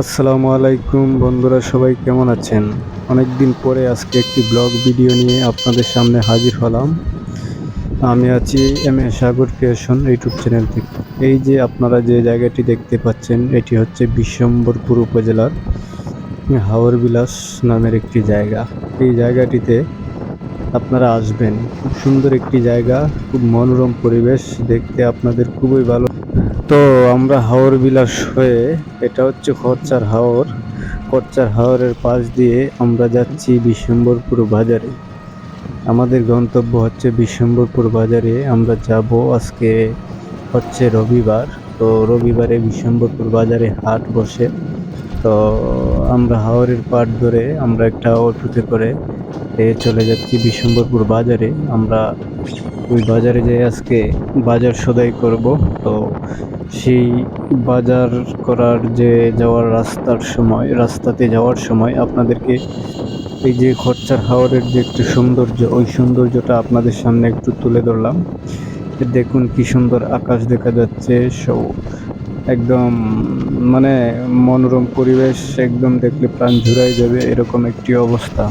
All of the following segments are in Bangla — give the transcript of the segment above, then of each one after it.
আসসালামু আলাইকুম বন্ধুরা, সবাই কেমন আছেন? অনেক দিন পরে আজকে একটি ব্লগ ভিডিও নিয়ে আপনাদের সামনে হাজির হলাম। আমি আছি M A Sagar creation YouTube channel থেকে। এই যে আপনারা যে জায়গাটি দেখতে পাচ্ছেন, এটি হচ্ছে বিশ্বম্বরপুর উপজেলার হাওর বিলাস নামের একটি জায়গা। এই জায়গাটিতে আপনারা আসবেন। খুব সুন্দর একটি জায়গা, খুব মনোরম পরিবেশ, দেখতে আপনাদের খুবই ভালো। তো আমরা হাওর বিলাস হয়ে, এটা হচ্ছে খরচার হাওর। খরচার হাওরের পাশ দিয়ে আমরা যাচ্ছি বিশ্বম্বরপুর বাজারে। আমাদের গন্তব্য হচ্ছে বিশ্বম্বরপুর বাজারে। আমরা যাব আজকে হচ্ছে রবিবার। তো রবিবারে বিশ্বম্বরপুর বাজারে হাট বসে। তো আমরা হাওরের পাট ধরে আমরা একটা অটোতে করে চলে যাচ্ছি বিশ্বম্বরপুর বাজারে। আমরা ওই বাজারে যেয়ে আজকে বাজার সদাই করব, তো সেই বাজার করার যে যাওয়ার রাস্তার সময়, রাস্তাতে যাওয়ার সময় আপনাদেরকে এই যে খরচার হাওরের যে একটু সৌন্দর্য, ওই সৌন্দর্যটা আপনাদের সামনে একটু তুলে ধরলাম। দেখুন কি সুন্দর আকাশ দেখা যাচ্ছে সব একদম মানে মনোরম পরিবেশ, একদম দেখলে প্রাণ ঝুরাই যাবে, এরকম একটি অবস্থা।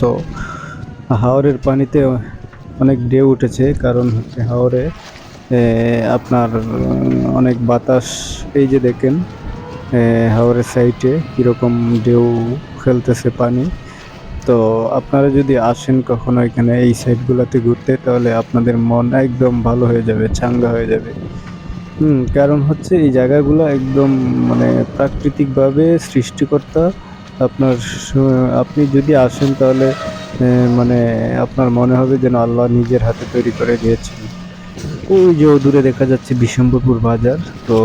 তো হাওরের পানিতে অনেক ঢেউ উঠেছে, কারণ হচ্ছে হাওরে আপনার অনেক বাতাস, এই যে দেখেন হাওরের সাইডে কীরকম ঢেউ খেলতেছে পানি। তো আপনারা যদি আসেন কখনো এখানে এই সাইডগুলোতে ঘুরতে, তাহলে আপনাদের মন একদম ভালো হয়ে যাবে, চাঙ্গা হয়ে যাবে। কারণ হচ্ছে এই জায়গাগুলো একদম মানে প্রাকৃতিকভাবে সৃষ্টিকর্তা আপনার আপনি যদি আসেন তাহলে মানে আপনার মনে হবে যেন আল্লাহ নিজের হাতে তৈরি করে দিয়েছেন। ওই যে দূরে দেখা যাচ্ছে বিশম্বরপুর বাজার, তো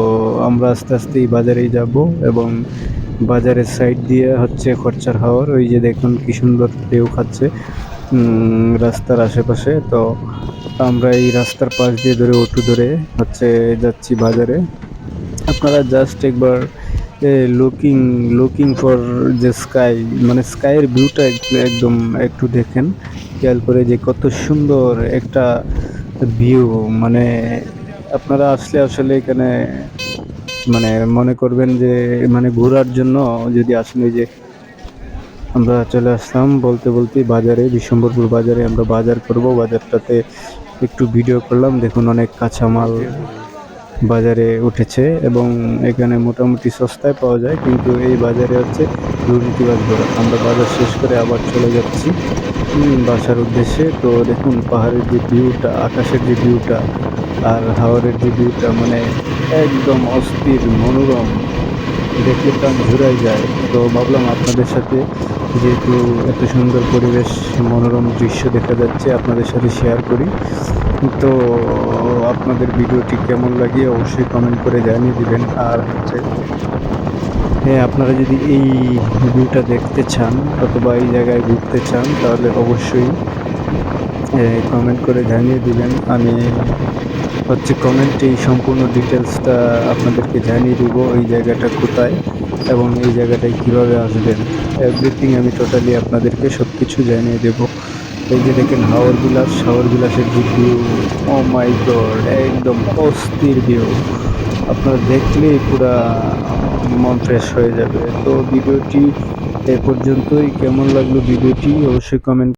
আমরা আস্তে আস্তে এই বাজারেই যাব এবং বাজারের সাইড দিয়ে হচ্ছে খরচার হাওয়ার ওই যে দেখুন কি সুন্দর ঢেউ খাচ্ছে রাস্তার আশেপাশে। তো আমরা এই রাস্তার পাশ দিয়ে ধরে অটো ধরে হচ্ছে যাচ্ছি বাজারে। আপনারা জাস্ট একবার লুকিং লুকিং ফর যে স্কাই মানে স্কাইয়ের ভিউটা একদম একটু দেখেন। খেয়াল করে যে কত সুন্দর একটা ভিউ মানে আপনারা আসলে আসলে এখানে মানে মনে করবেন যে মানে ঘোরার জন্য যদি আসেন যে, আমরা চলে আসলাম বলতে বলতে বাজারে, বিশ্বম্বরপুর বাজারে আমরা বাজার করব। বাজারটাতে একটু ভিডিও করলাম। দেখুন অনেক কাঁচামাল। বাজারে উঠেছে এবং এখানে মোটামুটি সস্তায় পাওয়া যায়, কিন্তু এই বাজারে হচ্ছে দুর্নীতিবাজ ভরা আমরা বাজার শেষ করে আবার চলে যাচ্ছি বাসার উদ্দেশ্যে। তো দেখুন, পাহাড়ের যে ভিউটা, আকাশের যে ভিউটা, আর হাওয়ারের যে ভিউটা মানে একদম অস্থির, মনোরম। দেখলে প্রাণ ঘুরাই যায় তো ভাবলাম আপনাদের সাথে, যেহেতু এত সুন্দর পরিবেশ, মনোরম দৃশ্য দেখা যাচ্ছে, আপনাদের সাথে শেয়ার করি। তো আপনাদের ভিডিওটি কেমন লাগে অবশ্যই কমেন্ট করে জানিয়ে দিবেন। আর হচ্ছে হ্যাঁ আপনারা যদি এই ভিউটা দেখতে চান, অথবা এই জায়গায় ঘুরতে চান, তাহলে অবশ্যই কমেন্ট করে জানিয়ে দিবেন। আমি হচ্ছে কমেন্টে এই সম্পূর্ণ ডিটেলসটা আপনাদেরকে জানিয়ে দেবো এই জায়গাটা কোথায় এবং এই জায়গাটায় কীভাবে আসবেন। এভরিথিং আমি টোটালি আপনাদেরকে সব কিছু জানিয়ে দেব। এই যে দেখেন হাওর বিলাস হাওর বিলাসের যে ভিউ ও মাই গড একদম অস্থির ভিউ আপনারা দেখলেই পুরা মন ফ্রেশ হয়ে যাবে। তো ভিডিওটি এ পর্যন্তই। কেমন লাগল ভিডিওটি? অবশ্যই কমেন্ট